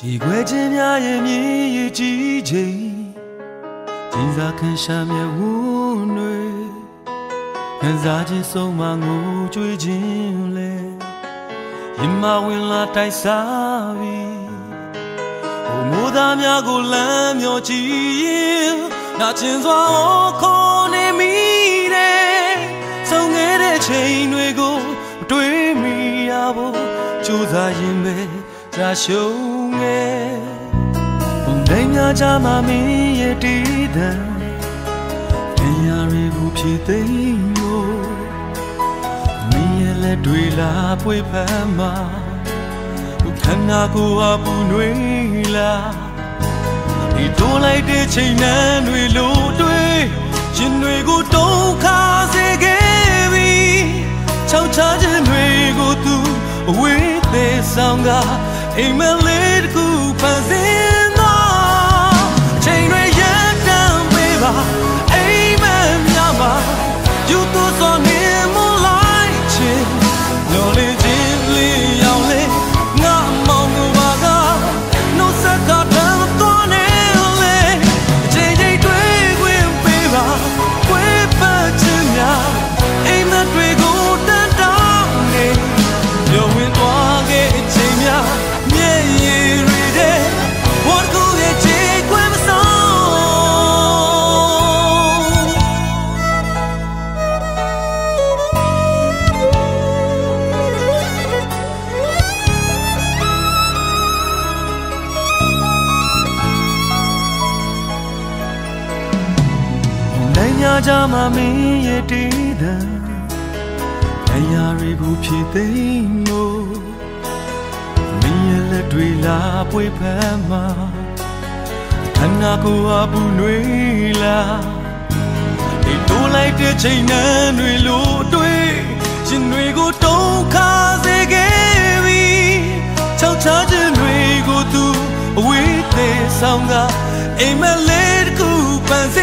ဒီခွဲခြင်းများရဲ့မြည်ရည်ကြီးချိန်ကျင်းစားခံရှာမြဲဝန်းတွေခံစားခြင်းဆုံးမငိုကြွေးခြင်းလဲရင်မဝင်လာတိုက်စားပြီဟိုမိုးသားများကိုလမ်းမျောကြည့်ရင်နာကျင်စွာခေါ်နေမိတယ်ဆုံးခဲ့တဲ့ချိန်တွေကိုတွေးမိရဖို့ကြိုးစားရင်ပဲကြာရှုံးငယ် ဘုံတိုင်းများကြမှာမင်းရဲ့တည်တံတရားတွေကိုဖြည့်သိမ်းလို့မင်းရဲ့လက်တွေလာပွေဖမ်းမှာခန္ဓာကိုယ်ဟာပူနွေးလာဒီတိုးလိုက်တဲ့ချိန်နှမ်းတွေလို့တွေးရှင်တွေကိုတုံးခါစေခဲ့ပြီချောက်ချခြင်းတွေကိုသူအဝေးသေးဆောင်ကအိမ်မလေးတစ်ခုဖန်ဆင်း ကြမှာမင်းရဲ့တည်တံတရားတွေကိုဖြည့်သိမ်းလို့မင်းရဲ့လက်တွေလာပွေဖမ်းမှာခန္ဓာကိုယ်အပူနွေးလာဒီတိုးလိုက်တဲ့ချိန်နှမ်းတွေလို့တွေးရှင်တွေကိုတုံးခါစေခဲ့ပြီချောက်ချခြင်းတွေကိုသူအဝေးသေးဆောင်ကအိမ်မလေးတစ်ခုပန်စ